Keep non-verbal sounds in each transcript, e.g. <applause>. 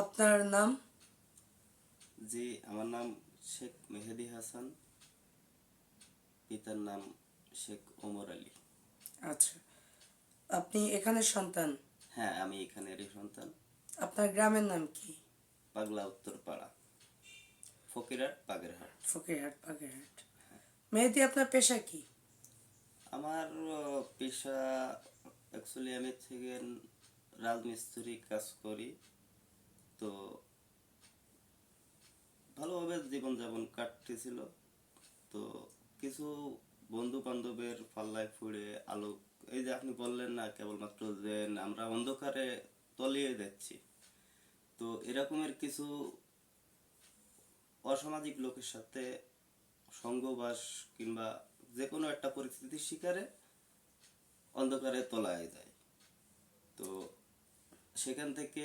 আপনার নাম? জি আমার নাম শেখ মেহেদি হাসান। পিতার নাম শেখ ওমর আলী। আচ্ছা। আপনি এখানে সন্তান? হ্যাঁ আমি এখানেরই সন্তান। আপনার গ্রামের নাম কি? পাগলা উত্তরপাড়া। ফকিরহাট বাগেরহাট। ফকিরহাট বাগেরহাট। মেহেদি আপনার পেশা কি? আমার পেশা অ্যাকচুয়ালি আমি থেকে রাজমিস্ত্রি কাজ করি। তো ভালোভাবে জীবনযাপন কাটতেছিল। তো কিছু বন্ধু বান্ধবের পাল্লায় ফুড়ে আলো, এই যে আপনি বললেন না, কেবলমাত্র যে আমরা অন্ধকারে তলিয়ে যাচ্ছি। তো এরকমের কিছু অসামাজিক লোকের সাথে সঙ্গবাস কিংবা যে কোনো একটা পরিস্থিতির শিকারে অন্ধকারে তলায় যায়। তো সেখান থেকে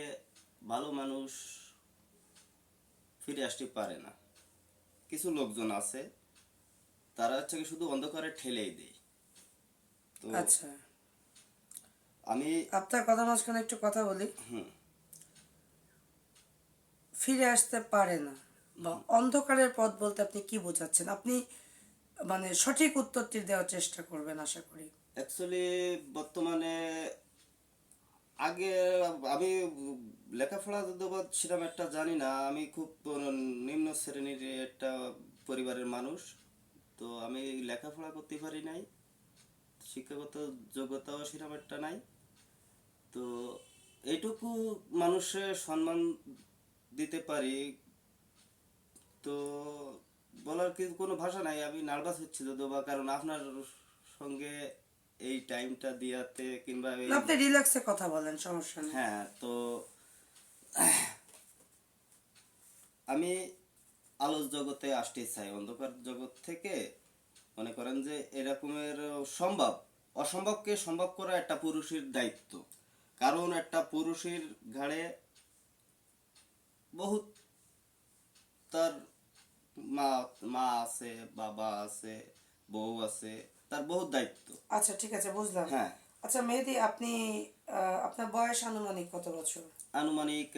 ভালো মানুষ ফিরে আসতে পারে না। কিছু লোকজন আছে তারা হচ্ছে শুধু অন্ধকারে ঠেলেই দেয়। তো আচ্ছা। আমি আপনার কথা মাঝখানে একটু কথা বলি। হুম। ফিরে আসতে পারে না বা অন্ধকারের পথ বলতে আপনি কি বোঝাচ্ছেন? আপনি মানে সঠিক উত্তরটি দেওয়ার চেষ্টা করবেন আশা করি। অ্যাকচুয়ালি বর্তমানে আগে, আমি লেখাপড়া যদিও বা সেরকম একটা জানি না। আমি খুব নিম্ন শ্রেণির একটা পরিবারের মানুষ। তো আমি লেখাপড়া করতে পারি নাই। শিক্ষাগত যোগ্যতাও সেরকম একটা নাই। তো এইটুকু মানুষের সম্মান দিতে পারি। তো বলার কি কোনো ভাষা নাই। আমি নার্ভাস হচ্ছি যদিও বা কারণ আপনার সঙ্গে এই টাইমটা দিয়াতে কিংবা আপনি রিল্যাক্সে কথা বলেন সমস্যা নেই। হ্যাঁ তো আমি আলোর জগতে আসতে চাই। অন্ধকার জগৎ থেকে মনে করেন যে এরকমের সম্ভব অসম্ভবকে সম্ভব করা একটা পুরুষের দায়িত্ব। কারণ একটা পুরুষের ঘাড়ে বহুত তার মা মা আছে বাবা আছে বউ আছে তার বহুত দায়িত্ব। আচ্ছা ঠিক আছে বুঝলাম। হ্যাঁ। আচ্ছা মেহেদি আপনি আপনার বয়স আনুমানিক কত বছর? আনুমানিক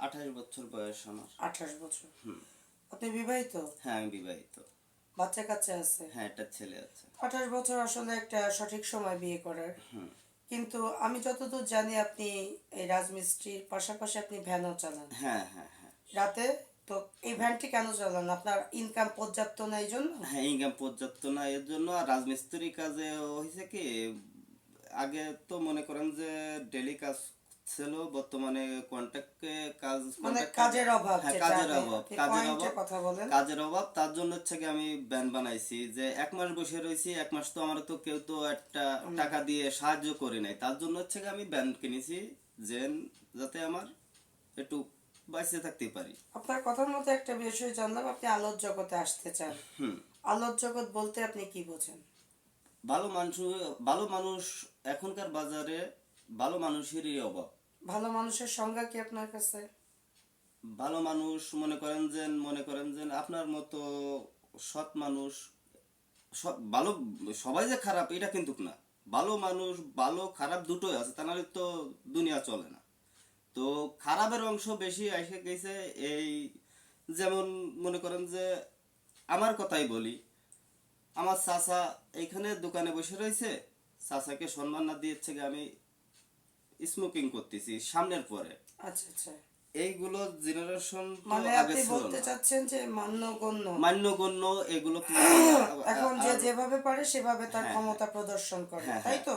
আঠাশ বছর বয়স আমার। আঠাশ বছর। আপনি বিবাহিত? হ্যাঁ আমি বিবাহিত। বাচ্চা কাচ্চা আছে? হ্যাঁ একটা ছেলে আছে। আঠাশ বছর আসলে একটা সঠিক সময় বিয়ে করার। কিন্তু আমি যতদূর জানি আপনি এই রাজমিস্ত্রির পাশাপাশি আপনি ভ্যানও চালান। হ্যাঁ হ্যাঁ হ্যাঁ। রাতে? তো এই ভ্যানটি কেন চালান? আপনার ইনকাম পর্যাপ্ত না এই জন্য? হ্যাঁ ইনকাম পর্যাপ্ত না এর জন্য। আর রাজমিস্ত্রি কাজে হয়েছে কি আগে তো মনে করেন যে ডেলি কাজ ছিল বর্তমানে কন্ট্রাক্টে কাজ মানে কাজের অভাব হ্যাঁ কাজের অভাব কাজের অভাব। কথা বলেন। কাজের অভাব তার জন্য হচ্ছে কি আমি ব্যান বানাইছি। যে এক মাস বসে রয়েছি এক মাস তো আমার তো কেউ তো একটা টাকা দিয়ে সাহায্য করে নাই। তার জন্য হচ্ছে কি আমি ব্যান কিনেছি যে যাতে আমার একটু বাইসে থাকতে পারি। আপনার কথার মধ্যে একটা বিষয় জানলাম আপনি আলোর জগতে আসতে চান। আলোর জগৎ বলতে আপনি কি বোঝেন? ভালো মানুষ ভালো মানুষ এখনকার বাজারে ভালো মানুষেরই অভাব। ভালো মানুষের সংজ্ঞা কি আপনার কাছে? ভালো মানুষ মনে করেন যে মনে করেন যে আপনার মতো সৎ মানুষ ভালো সবাই যে খারাপ এটা কিন্তু না। ভালো মানুষ ভালো খারাপ দুটোই আছে তা নাহলে তো দুনিয়া চলে না। তো খারাপের অংশ বেশি এসে গেছে এই যেমন মনে করেন যে আমার কথাই বলি। আমার চাচা এইখানে দোকানে বসে রয়েছে চাচাকে সম্মান না দিয়েছে আমি স্মোকিং করতেছি সামনের পরে। আচ্ছা আচ্ছা। এইগুলো জেনারেশন মানে আপনি বলতে চাচ্ছেন যে মান্যগণ্য? মান্যগণ্য এগুলো এখন যে যেভাবে পারে সেভাবে তার ক্ষমতা প্রদর্শন করে হ্যাঁ, তাই তো?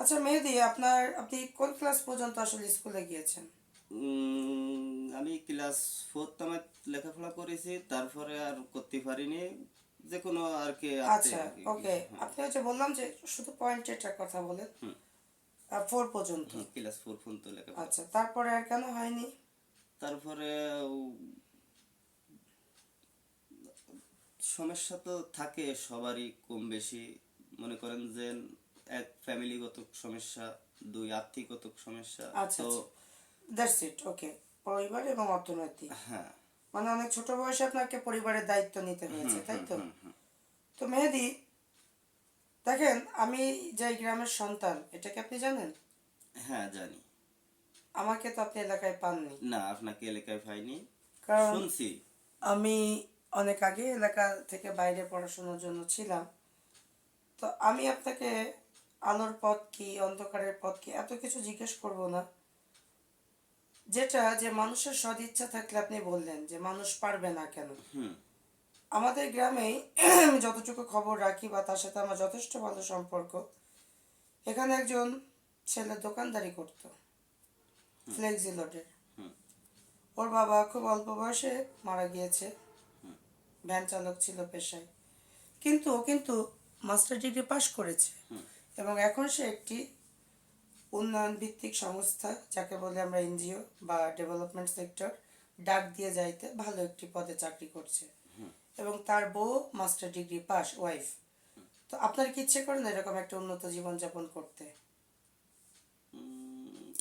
আচ্ছা মেহেদি আপনার আপনি কোন ক্লাস পর্যন্ত আসলে স্কুলে গিয়েছেন? আমি ক্লাস ফোর্থ আমার লেখাপড়া করেছি তারপরে আর করতে পারিনি। যে কোনো আর কি আচ্ছা ওকে আপনি হচ্ছে বললাম যে শুধু পয়েন্টেরটা কথা বলেন ফোর পর্যন্ত। ক্লাস ফোর পর্যন্ত লেখাপড়া। আচ্ছা তারপরে আর কেন হয়নি? তারপরে সমস্যা তো থাকে সবারই কম বেশি। মনে করেন যে এক ফ্যামিলিগত সমস্যা দুই আর্থিকগত সমস্যা আচ্ছা তো দ্যাটস ইট ওকে পরিবার এবং অর্থনৈতিক। হ্যাঁ। মানে অনেক ছোট বয়সে আপনাকে পরিবারের দায়িত্ব নিতে হয়েছে তাই তো? তো মেহেদি দেখেন আমি যে গ্রামের সন্তান এটা কি আপনি জানেন? হ্যাঁ জানি। আমাকে তো আপনি এলাকায় পাননি। না আপনাকে এলাকায় পাইনি। কারণ শুনছি। আমি অনেক আগে এলাকা থেকে বাইরে পড়াশোনার জন্য ছিলাম। তো আমি আপনাকে আলোর পথ কি অন্ধকারের পথ কি এত কিছু জিজ্ঞেস করব না। যেটা যে মানুষের সদিচ্ছা থাকলে আপনি বললেন যে মানুষ পারবে না কেন। আমাদের গ্রামে <clears throat> যতটুকু খবর রাখি বা তার সাথে আমার যথেষ্ট ভালো সম্পর্ক এখানে একজন ছেলে দোকানদারি করত ফ্লেক্সি লোডের ওর বাবা খুব অল্প বয়সে মারা গিয়েছে। ভ্যান চালক ছিল পেশায়। কিন্তু ও কিন্তু মাস্টার ডিগ্রি পাশ করেছে। এবং এখন সে একটি উন্নয়ন ভিত্তিক সংস্থা যাকে বলে আমরা এনজিও বা ডেভেলপমেন্ট সেক্টর ডাক দিয়ে যাইতে ভালো একটি পদে চাকরি করছে। এবং তার বউ মাস্টার ডিগ্রি পাস ওয়াইফ। তো আপনার কি ইচ্ছে করেন এরকম একটা উন্নত জীবনযাপন করতে?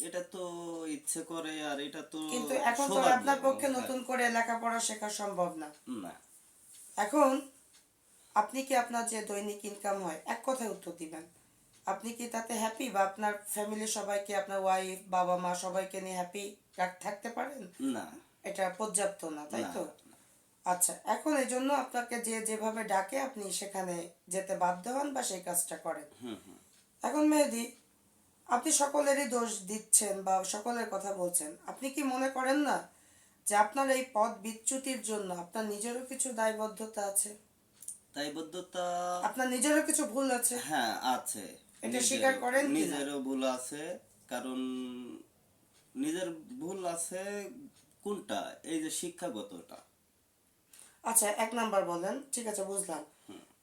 এটা তো ইচ্ছে করে আর এটা তো কিন্তু এখন তো আপনার পক্ষে হ্যাঁ। নতুন করে লেখাপড়া শেখা সম্ভব না। না। এখন আপনি কি আপনার যে দৈনিক ইনকাম হয় এক কথায় উত্তর দিবেন? আপনি কি তাতে হ্যাপি বা আপনার ফ্যামিলির সবাইকে আপনার ওয়াইফ বাবা মা সবাইকে নিয়ে হ্যাপি থাকতে পারেন? না। এটা পর্যাপ্ত না তাই তো? আচ্ছা এখন এই জন্য আপনাকে যে যেভাবে ডাকে আপনি সেখানে যেতে বাধ্য হন বা সেই কাজটা করেন। এখন মেহেদি আপনি সকলেরই দোষ দিচ্ছেন বা সকলের কথা বলছেন। আপনি কি মনে করেন না যে আপনার এই পদ বিচ্যুতির জন্য আপনার নিজেরও কিছু দায়বদ্ধতা আছে? দায়বদ্ধতা আপনার নিজেরও কিছু ভুল আছে? হ্যাঁ আছে। এটা স্বীকার করেন নিজেরও ভুল আছে কারণ নিজের ভুল আছে কোনটা? এই যে শিক্ষাগতটা আচ্ছা এক নাম্বার বলেন। ঠিক আছে বুঝলাম।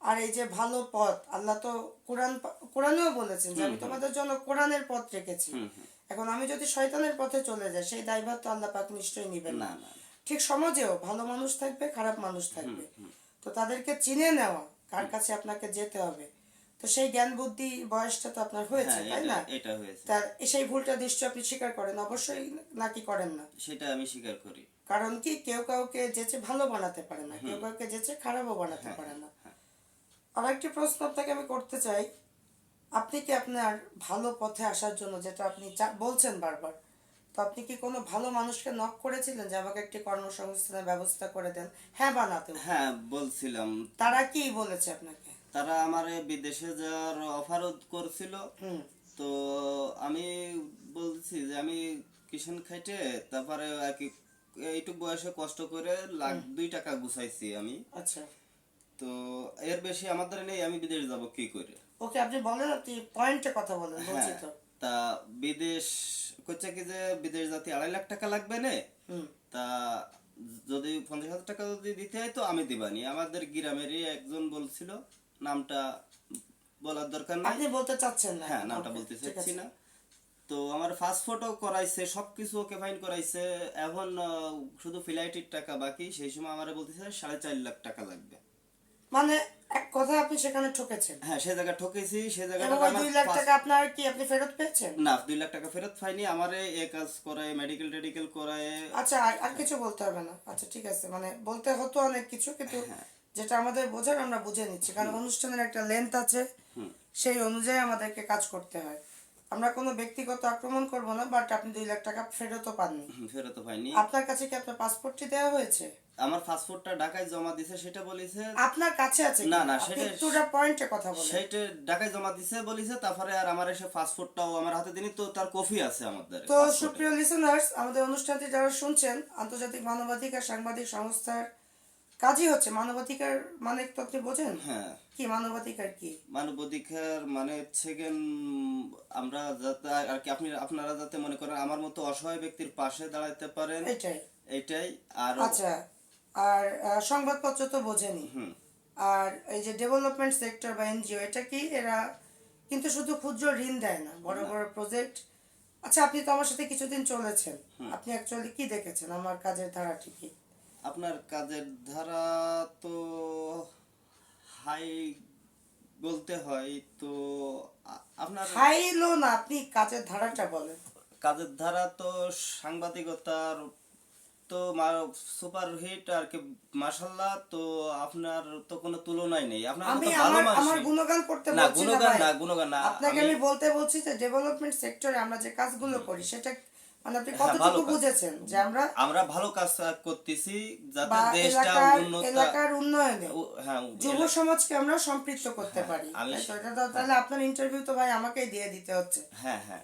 আর এই যে ভালো পথ আল্লাহ তো কোরআন কোরআনেও বলেছেন যে আমি তোমাদের জন্য কোরআনের পথ রেখেছি। এখন আমি যদি শয়তানের পথে চলে যাই সেই দায়ভার তো আল্লাহ পাক নিশ্চয়ই নিবেন না। ঠিক সমাজেও ভালো মানুষ থাকবে খারাপ মানুষ থাকবে। তো তাদেরকে চিনে নেওয়া কার কাছে আপনাকে যেতে হবে তো সেই জ্ঞান বুদ্ধি বয়সটা তো আপনার হয়েছে হ্যাঁ তাই না? এটা হয়েছে। তার সেই ভুলটা নিশ্চয়ই আপনি স্বীকার করেন অবশ্যই নাকি করেন না? সেটা আমি স্বীকার করি। কারণ কি কেউ কাউকে যেচে ভালো বানাতে পারে না কেউ কাউকে যেচে খারাপও বানাতে পারে না। আর একটি প্রশ্ন আপনাকে আমি করতে চাই আপনি কি আপনার ভালো পথে আসার জন্য যেটা আপনি বলছেন বারবার তো আপনি কি কোনো ভালো মানুষকে নক করেছিলেন যে আমাকে একটি কর্মসংস্থানের ব্যবস্থা করে দেন? হ্যাঁ বানাতে হ্যাঁ বলছিলাম। তারা কি বলেছে আপনাকে? তারা আমার বিদেশে যাওয়ার অফারও করছিল। তো আমি বলছি যে আমি কিষান খাইটে তারপরে আর কি এইটুক বয়সে কষ্ট করে লাখ দুই টাকা গুছাইছি আমি। আচ্ছা। তো এর বেশি আমাদের নেই আমি বিদেশ যাব কি করে? ওকে আপনি বলেন আপনি পয়েন্টে কথা বলেন বলছি হ্যাঁ। তো। তা বিদেশ করছে কি যে বিদেশ জাতি আড়াই লাখ টাকা লাগবে না? তা যদি পঞ্চাশ হাজার টাকা যদি দিতে হয় তো আমি দিবানি। আমাদের গ্রামেরই একজন বলছিল নামটা বলার দরকার নাই। আপনি বলতে চাচ্ছেন না। হ্যাঁ নামটা বলতে চাচ্ছি না। তো আমার পাসপোর্টও করাইছে সবকিছু ওকে ফাইন করাইছে। এখন শুধু ফ্লাইটের টাকা বাকি সেই সময় আমার বলতেছে সাড়ে চার লাখ টাকা লাগবে। মানে এক কথা আপনি সেখানে ঠকেছেন? হ্যাঁ সে জায়গা ঠকেছি সে ওই দুই লাখ টাকা আপনার কি আপনি ফেরত পেয়েছেন? না দুই লাখ টাকা ফেরত পাইনি। আমারে এ কাজ করায় মেডিকেল টেডিকেল করায়। আচ্ছা আর আর কিছু বলতে হবে না। আচ্ছা ঠিক আছে। মানে বলতে হতো অনেক কিছু কিন্তু হ্যাঁ। যেটা আমাদের বোঝার আমরা বুঝে নিচ্ছি। কারণ অনুষ্ঠানের একটা লেন্থ আছে। সেই অনুযায়ী আমাদেরকে কাজ করতে হয়। আমরা কোনো ব্যক্তিগত আক্রমণ করব না বাট আপনি দুই লাখ টাকা ফেরতও পাননি। হুম, ফেরত পাইনি। আপনার কাছে কি আপনার পাসপোর্টটি দেওয়া হয়েছে? আমার পাসপোর্টটা ঢাকায় জমা দিছে সেটা বলেছে আপনার কাছে আছে না, না, সেটা- একটু পয়েন্টে কথা বলে সেইটা ঢাকায় জমা দিছে বলেছে তারপরে আর আমার এসে পাসপোর্টটাও আমার হাতে দিনি তো তার কপি আছে আমাদের তো সুপ্রিয় লিসেনার্স আমাদের অনুষ্ঠানটি যারা শুনছেন আন্তর্জাতিক মানবাধিকার সাংবাদিক সংস্থার কাজই হচ্ছে মানবাধিকার মানে তো আপনি বোঝেন? হ্যাঁ। কি মানবাধিকার কি? মানবাধিকার মানে হচ্ছে আমরা যাতে আর কি আপনি আপনারা যাতে মনে করেন আমার মতো অসহায় ব্যক্তির পাশে দাঁড়াতে পারেন এটাই। এটাই আর আচ্ছা আর সংবাদপত্র তো বোঝেনি। আর এই যে ডেভেলপমেন্ট সেক্টর বা এনজিও এটা কি এরা কিন্তু শুধু ক্ষুদ্র ঋণ দেয় না বড় বড় প্রজেক্ট? আচ্ছা আপনি তো আমার সাথে কিছুদিন চলেছেন। আপনি অ্যাকচুয়ালি কি দেখেছেন? আমার কাজের ধারাটি কি? আপনার কাজের ধারা তো হাই বলতে হয় তো আপনার হাই লো না আপনি কাজের ধারাটা বলেন। কাজের ধারা তো সাংবাদিকতার তো সুপার হিট আর কি মার্শাল্লাহ তো আপনার তো কোনো তুলনাই নেই। আপনার আমি ভালো আমার আমার গুণগান করতে না বলছি না গুণগান না গুণগান না আপনাকে আমি বলতে বলছি যে ডেভেলপমেন্ট সেক্টরে আমরা যে কাজগুলো করি সেটা মানে আপনি হ্যাঁ, কতটুকু বুঝেছেন যে আমরা আমরা ভালো কাজ করতেছি যাতে দেশটা উন্নত এলাকার উন্নয়নে হ্যাঁ যুব সমাজকে আমরা সম্পৃক্ত করতে হ্যাঁ, পারি। তাই তো? তাহলে আপনার ইন্টারভিউ তো ভাই আমাকেই দিয়ে দিতে হচ্ছে। হ্যাঁ হ্যাঁ।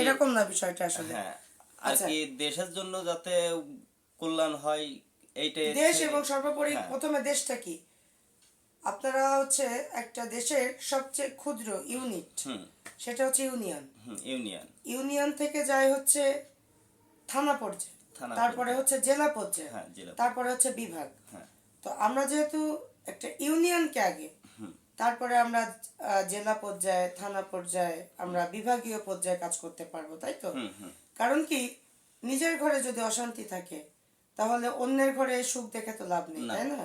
এরকম না বিষয়টা আসলে। হ্যাঁ। আর আচ্ছা। কি দেশের জন্য যাতে কল্যাণ হয় এইটাই দেশ এবং সর্বোপরি। প্রথমে দেশটা কি? আপনারা হচ্ছে একটা দেশের সবচেয়ে ক্ষুদ্র ইউনিট। সেটা হচ্ছে ইউনিয়ন। ইউনিয়ন। ইউনিয়ন থেকে যায় হচ্ছে থানা পর্যায়ে। তারপরে হচ্ছে জেলা পর্যায়ে। হ্যাঁ তারপরে হচ্ছে বিভাগ। হ্যাঁ। তো আমরা যেহেতু একটা ইউনিয়নকে আগে তারপরে আমরা জেলা পর্যায়ে থানা পর্যায়ে আমরা বিভাগীয় পর্যায়ে কাজ করতে পারব তাই তো? কারণ কি নিজের ঘরে যদি অশান্তি থাকে তাহলে অন্যের ঘরে সুখ দেখে তো লাভ নেই তাই না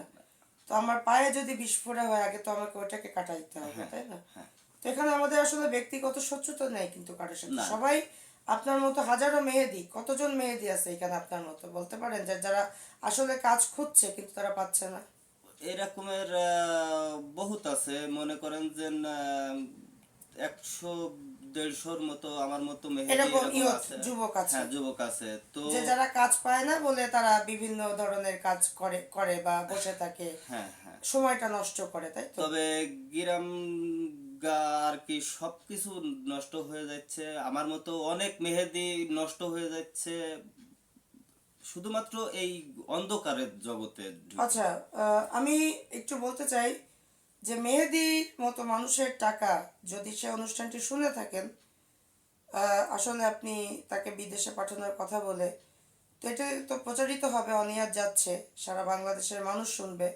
তো আমার পায়ে যদি বিস্ফোরা হয় আগে তো আমাকে ওটাকে কাটা কাটাইতে হবে তাই না? হ্যাঁ। তো এখানে আমাদের আসলে ব্যক্তিগত স্বচ্ছতা নেই কিন্তু কারোর সাথে। সবাই আপনার মতো হাজারো মেহেদি কতজন মেহেদি আছে এখানে আপনার মতো? বলতে পারেন যে যারা আসলে কাজ খুঁজছে কিন্তু তারা পাচ্ছে না। এরকমের বহুত আছে। মনে করেন যে একশো দেড়শোর মতো আমার মতো এরকম যুবক আছে। হ্যাঁ যুবক আছে। তো যে যারা কাজ পায় না বলে তারা বিভিন্ন ধরনের কাজ করে করে বা বসে থাকে। হ্যাঁ হ্যাঁ। সময়টা নষ্ট করে তাই তবে গ্রাম আর কি সবকিছু নষ্ট হয়ে যাচ্ছে। আমার মতো অনেক মেহেদি নষ্ট হয়ে যাচ্ছে। শুধুমাত্র এই অন্ধকারের জগতে আচ্ছা আমি একটু বলতে চাই যে মেহেদির মতো মানুষের টাকা যদি সে অনুষ্ঠানটি শুনে থাকেন আসলে আপনি তাকে বিদেশে পাঠানোর কথা বলে তো এটা তো প্রচারিত হবে অনিয়ার যাচ্ছে সারা বাংলাদেশের মানুষ শুনবে।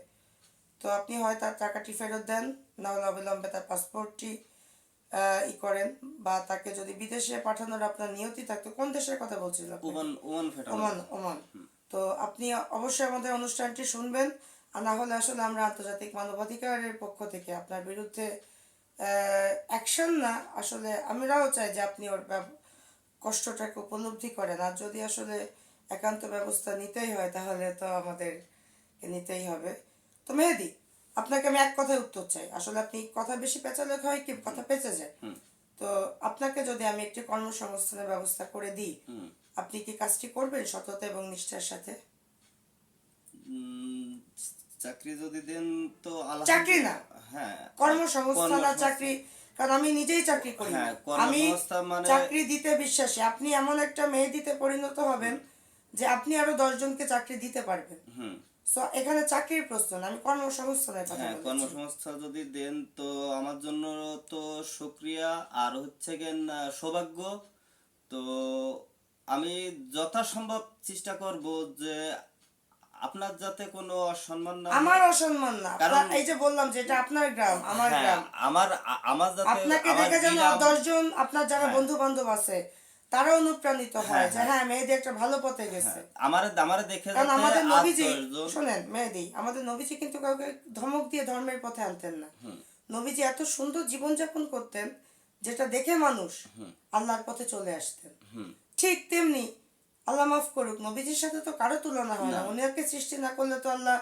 তো আপনি হয় তার টাকাটি ফেরত দেন নাহলে অবিলম্বে তার পাসপোর্টটি ই করেন বা তাকে যদি বিদেশে পাঠানোর আপনার নিয়তি থাকতো কোন দেশের কথা ওমান ওমান ওমান তো আপনি অবশ্যই আমাদের অনুষ্ঠানটি শুনবেন আর না হলে আসলে আমরা আন্তর্জাতিক মানবাধিকারের পক্ষ থেকে আপনার বিরুদ্ধে অ্যাকশন না আসলে আমরাও চাই যে আপনি ওর কষ্টটাকে উপলব্ধি করেন। আর যদি আসলে একান্ত ব্যবস্থা নিতেই হয় তাহলে তো আমাদের নিতেই হবে। তো মেহেদি আপনাকে আমি এক কথায় উত্তর চাই। আসলে আপনি কথা বেশি পেঁচালে হয় কি? কথা পেঁচে যায়। তো আপনাকে যদি আমি একটি কর্মসংস্থানের ব্যবস্থা করে দিই আপনি কি কাজটি করবেন সততা এবং নিষ্ঠার সাথে? চাকরি যদি দেন তো চাকরি না। হ্যাঁ কর্মসংস্থান আর চাকরি কারণ আমি নিজেই চাকরি করি হ্যাঁ, আমি মানে- চাকরি দিতে বিশ্বাসী। আপনি এমন একটা মেহেদিতে পরিণত হবেন যে আপনি আরও দশজনকে চাকরি দিতে পারবেন। সো এখানে চাকরির প্রশ্ন আমি কর্মসংস্থানের কথা হ্যাঁ বলছি। কর্মসংস্থা যদি দেন তো আমার জন্য তো শুক্রিয়া আর হচ্ছে আহ, সৌভাগ্য। তো আমি যথাসম্ভব চেষ্টা করব যে আপনার যাতে কোনো অসম্মান না আমার অসম্মান না। কারণ- এই যে বললাম যে এটা আপনার গ্রাম আমার হ্যাঁ, গ্রাম। আমার আমার যাতে আপনাকে দেখে যেন দশজন আপনার যারা বন্ধু বান্ধব আছে তারা অনুপ্রাণিত হয় হ্যাঁ, যে হ্যাঁ। মেহেদি একটা ভালো পথে গেছে। আমার আমার দেখে কারণ আমাদের নবীজি শোনেন মেহেদি আমাদের নবীজি কিন্তু কাউকে ধমক দিয়ে ধর্মের পথে আনতেন না। নবীজি এত সুন্দর জীবনযাপন করতেন যেটা দেখে মানুষ আল্লাহর পথে চলে আসতেন। ঠিক তেমনি আল্লাহ মাফ করুক নবীজির সাথে তো কারও তুলনা হয় না। উনিকে সৃষ্টি না করলে তো আল্লাহ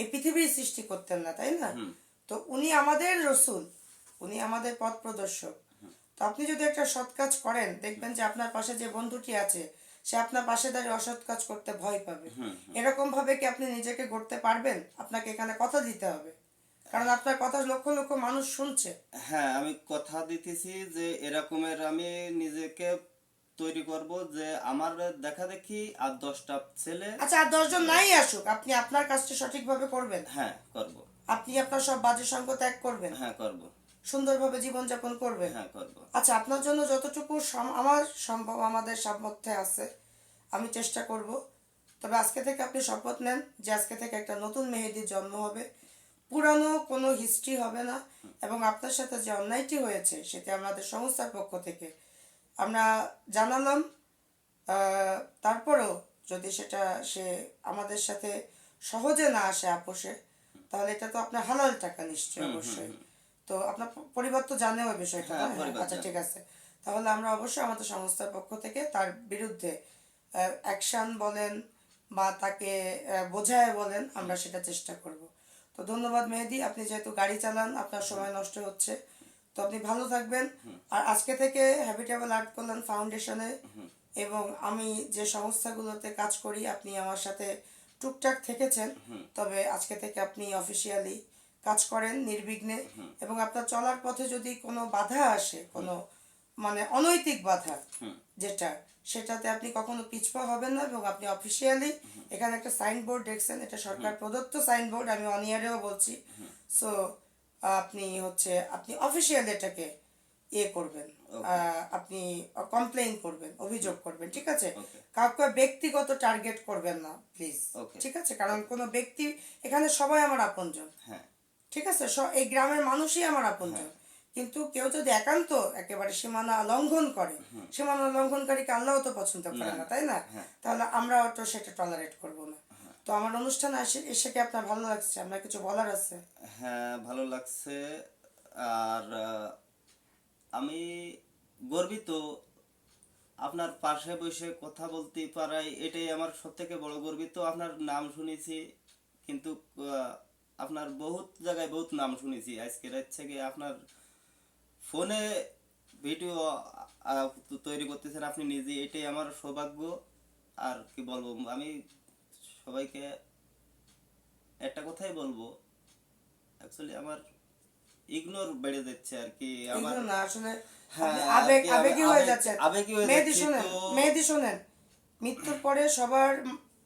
এই পৃথিবীর সৃষ্টি করতেন না তাই না? তো উনি আমাদের রসুল উনি আমাদের পথ প্রদর্শক। তো আপনি যদি একটা সৎ কাজ করেন দেখবেন যে আপনার পাশে যে বন্ধুটি আছে সে আপনার পাশে দাঁড়িয়ে অসৎ কাজ করতে ভয় পাবে। এরকম ভাবে কি আপনি নিজেকে গড়তে পারবেন? আপনাকে এখানে কথা দিতে হবে। কারণ আপনার কথা লক্ষ লক্ষ মানুষ শুনছে। হ্যাঁ আমি কথা দিতেছি যে এরকমের আমি নিজেকে তৈরি করব যে আমার দেখা দেখি আর দশটা ছেলে আচ্ছা আর দশজন নাই আসুক আপনি আপনার কাজটি সঠিকভাবে করবেন? হ্যাঁ করব। আপনি আপনার সব বাজে সঙ্গ ত্যাগ করবেন? হ্যাঁ করব। সুন্দরভাবে জীবনযাপন করবেন? হ্যাঁ করব। আচ্ছা আপনার জন্য যতটুকু আমার সম্ভব আমাদের সামর্থ্যে আছে আমি চেষ্টা করব। তবে আজকে থেকে আপনি শপথ নেন যে আজকে থেকে একটা নতুন মেহেদির জন্ম হবে। পুরানো কোনো হিস্ট্রি হবে না। এবং আপনার সাথে যে অন্যায়টি হয়েছে সেটি আমাদের সংস্থার পক্ষ থেকে আমরা জানালাম তারপরেও যদি সেটা সে আমাদের সাথে সহজে না আসে আপোষে তাহলে এটা তো আপনার হালাল টাকা নিশ্চয়ই অবশ্যই। তো আপনার পরিবার তো জানেও বিষয়টা হ্যাঁ, আচ্ছা ঠিক আছে। তাহলে আমরা অবশ্যই আমাদের সংস্থার পক্ষ থেকে তার বিরুদ্ধে অ্যাকশন বলেন বা তাকে বোঝায় বলেন আমরা সেটা চেষ্টা করব। তো ধন্যবাদ মেহেদি আপনি যেহেতু গাড়ি চালান আপনার সময় নষ্ট হচ্ছে। তো আপনি ভালো থাকবেন। আর আজকে থেকে হ্যাবিটেবল আর্ট কল্যাণ ফাউন্ডেশনে এবং আমি যে সংস্থাগুলোতে কাজ করি আপনি আমার সাথে টুকটাক থেকেছেন। তবে আজকে থেকে আপনি অফিসিয়ালি কাজ করেন নির্বিঘ্নে। এবং আপনার চলার পথে যদি কোনো বাধা আসে কোনো মানে অনৈতিক বাধা যেটা সেটাতে আপনি কখনো পিছপা হবেন না এবং আপনি অফিসিয়ালি এখানে একটা সাইনবোর্ড দেখছেন। এটা সরকার প্রদত্ত সাইনবোর্ড আমি অনিয়ারেও বলছি। সো আপনি হচ্ছে আপনি অফিসিয়ালি এটাকে ইয়ে করবেন আপনি কমপ্লেইন করবেন অভিযোগ করবেন ঠিক আছে? কাউকে ব্যক্তিগত টার্গেট করবেন না প্লিজ ঠিক আছে? কারণ কোনো ব্যক্তি এখানে সবাই আমার আপনজন হ্যাঁ। ঠিক আছে? এই গ্রামের মানুষই আমার আপনজন। কিন্তু কেউ যদি একান্ত একেবারে সীমানা লঙ্ঘন করে সীমানা লঙ্ঘনকারীকে আল্লাহ তো পছন্দ করে না তাই না? তাহলে আমরা তো সেটা টলারেট করব না। তো আমার অনুষ্ঠানে এসে এসে কি আপনার ভালো লাগছে? আপনার কিছু বলার আছে? হ্যাঁ ভালো লাগছে। আর আমি গর্বিত। আপনার পাশে বসে কথা বলতে পারাই, এটাই আমার সব থেকে বড় গর্বিত। আপনার নাম শুনেছি, কিন্তু আপনার বহুত জায়গায় বহুত নাম শুনেছি। আজকে রাত থেকে আপনার ফোনে ভিডিও তৈরি করতেছেন আপনি নিজে, এটাই আমার সৌভাগ্য। আর কি বলব, আমি সবাইকে একটা কথাই বলব অ্যাকচুয়ালি আমার ইগনোর বেড়ে যাচ্ছে আর কি আমার না আসলে হ্যাঁ, আবেগ আবেগী হয়ে যাচ্ছে। আবেগী হয়ে মেহেদি শোনেন মেহেদি শোনেন মৃত্যুর পরে সবার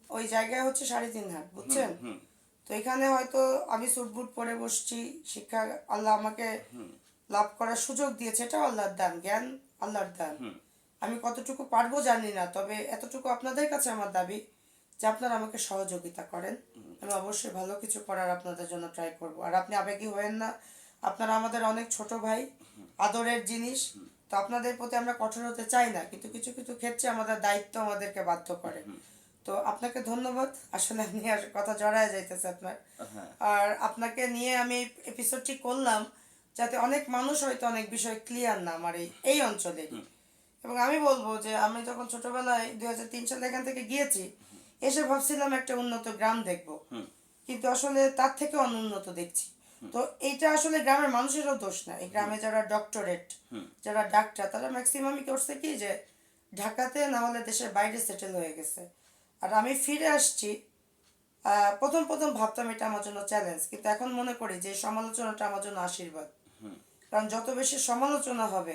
ওই জায়গায় হচ্ছে সাড়ে তিন হাত বুঝছেন? তো এখানে হয়তো আমি সুটবুট পরে বসছি শিক্ষা আল্লাহ আমাকে লাভ করার সুযোগ দিয়েছে এটা আল্লাহর দান জ্ঞান আল্লাহর দান। আমি কতটুকু পারব জানি না তবে এতটুকু আপনাদের কাছে আমার দাবি যে আপনারা আমাকে সহযোগিতা করেন আমি অবশ্যই ভালো কিছু করার আপনাদের জন্য ট্রাই করব। আর আপনি আবেগী হয়েন না। আপনারা আমাদের অনেক ছোট ভাই আদরের জিনিস তো আপনাদের প্রতি আমরা কঠোর হতে চাই না কিন্তু কিছু কিছু ক্ষেত্রে আমাদের দায়িত্ব আমাদেরকে বাধ্য করে। তো আপনাকে ধন্যবাদ। আসলে আপনি আর কথা জড়ায় যাইতেছে আপনার। হ্যাঁ। আর আপনাকে নিয়ে আমি এপিসোডটি করলাম যাতে অনেক মানুষ হয়তো অনেক বিষয় ক্লিয়ার না আমার এই এই অঞ্চলে এবং আমি বলব যে আমি যখন ছোটবেলায় দুই হাজার তিন সালে এখান থেকে গিয়েছি এসে ভাবছিলাম একটা উন্নত গ্রাম দেখব। কিন্তু আসলে তার থেকে অনুন্নত দেখছি। তো এইটা আসলে গ্রামের মানুষেরও দোষ না। এই গ্রামে যারা ডক্টরেট যারা ডাক্তার তারা ম্যাক্সিমামই করছে কি যে ঢাকাতে না হলে দেশের বাইরে সেটেল হয়ে গেছে। আর আমি ফিরে আসছি আহ, প্রথম প্রথম ভাবতাম এটা আমার জন্য চ্যালেঞ্জ কিন্তু এখন মনে করি যে সমালোচনাটা আমার জন্য আশীর্বাদ। কারণ যত বেশি সমালোচনা হবে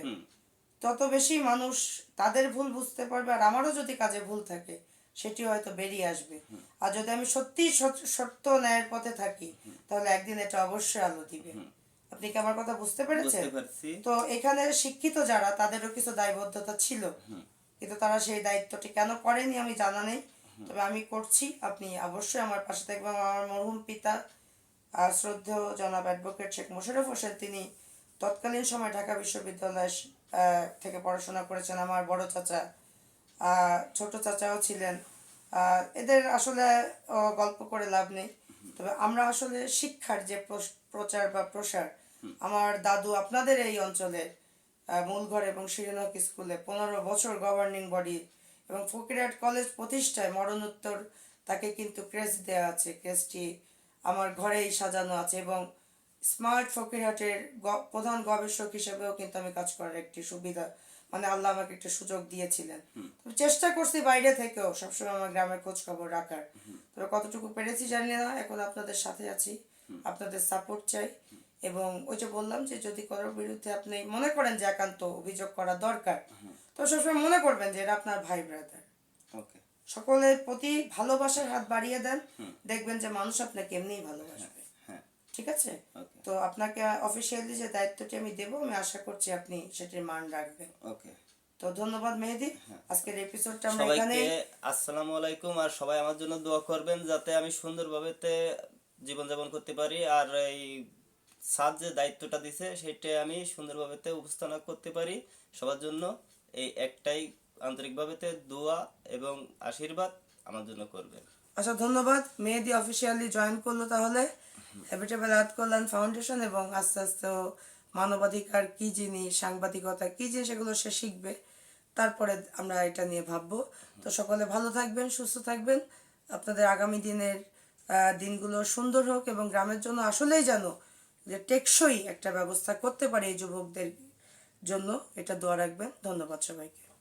তত বেশি মানুষ তাদের ভুল বুঝতে পারবে আর আমারও যদি কাজে ভুল থাকে সেটি হয়তো বেরিয়ে আসবে। আর যদি আমি সত্যি সত্য ন্যায়ের পথে থাকি তাহলে একদিন এটা অবশ্যই আলো দিবে। আপনি কি আমার কথা বুঝতে পেরেছেন? তো এখানে শিক্ষিত যারা তাদেরও কিছু দায়বদ্ধতা ছিল। কিন্তু তারা সেই দায়িত্বটি কেন করেনি আমি জানা নেই। তবে আমি করছি আপনি অবশ্যই আমার পাশে থাকবেন। আমার মরহুম পিতা আর শ্রদ্ধেয় জনাব অ্যাডভোকেট শেখ মোশাররফ হোসেন তিনি তৎকালীন সময় ঢাকা বিশ্ববিদ্যালয় থেকে পড়াশোনা করেছেন। আমার বড় চাচা ছোট চাচাও ছিলেন। এদের আসলে গল্প করে লাভ নেই। তবে আমরা আসলে শিক্ষার যে প্রচার বা প্রসার আমার দাদু আপনাদের এই অঞ্চলে আহ, মূলঘর এবং শিরিনক স্কুলে পনেরো বছর গভর্নিং বডি এবং ফকিরহাট কলেজ প্রতিষ্ঠায় মরণোত্তর তাকে কিন্তু ক্রেস দেওয়া আছে। ক্রেসটি আমার ঘরেই সাজানো আছে এবং স্মার্ট ফকিরহাটের প্রধান গবেষক হিসেবেও কিন্তু আমি কাজ করার একটি সুবিধা মানে আল্লাহ আমাকে একটা সুযোগ দিয়েছিলেন। চেষ্টা করছি বাইরে থেকেও সবসময় আমার গ্রামের খোঁজ খবর রাখার তবে কতটুকু পেরেছি জানি না এখন আপনাদের সাথে আছি। আপনাদের সাপোর্ট চাই। এবং ওই যে বললাম যে যদি কারোর বিরুদ্ধে আপনি মনে করেন যে একান্ত অভিযোগ করা দরকার তো সবসময় মনে করবেন যে এটা আপনার ভাই ব্রাদার সকলের প্রতি ভালোবাসার হাত বাড়িয়ে দেন। দেখবেন যে মানুষ আপনাকে এমনিই ভালোবাসবে। ঠিক আছে? তো আপনাকে অফিসিয়ালি যে দায়িত্বটি আমি দেবো আমি আশা করছি আপনি সেটির মান রাখবেন। ওকে তো ধন্যবাদ মেহেদি। আজকের এপিসোডটা আমরা এখানে আসসালামু আলাইকুম আর সবাই আমার জন্য দোয়া করবেন যাতে আমি সুন্দরভাবে জীবনযাপন করতে পারি আর এই সাদ যে দায়িত্বটা দিছে সেটা আমি সুন্দরভাবে উপস্থাপনা করতে পারি। সবার জন্য এই একটাই আন্তরিকভাবে দোয়া এবং আশীর্বাদ আমার জন্য করবেন। আচ্ছা ধন্যবাদ। মেহেদি অফিসিয়ালি জয়েন করল তাহলে। হ্যাবিটেবল আর্থ কল্যাণ ফাউন্ডেশন এবং আস্তে আস্তে মানবাধিকার কি জিনিস, সাংবাদিকতা কি জিনিস এগুলো সে শিখবে। তারপরে আমরা এটা নিয়ে ভাববো। তো সকলে ভালো থাকবেন, সুস্থ থাকবেন। আপনাদের আগামী দিনের দিনগুলো সুন্দর হোক এবং গ্রামের জন্য আসলেই যেন যে টেকসই একটা ব্যবস্থা করতে পারে এই যুবকদের জন্য, এটা দোয়া রাখবেন। ধন্যবাদ সবাইকে।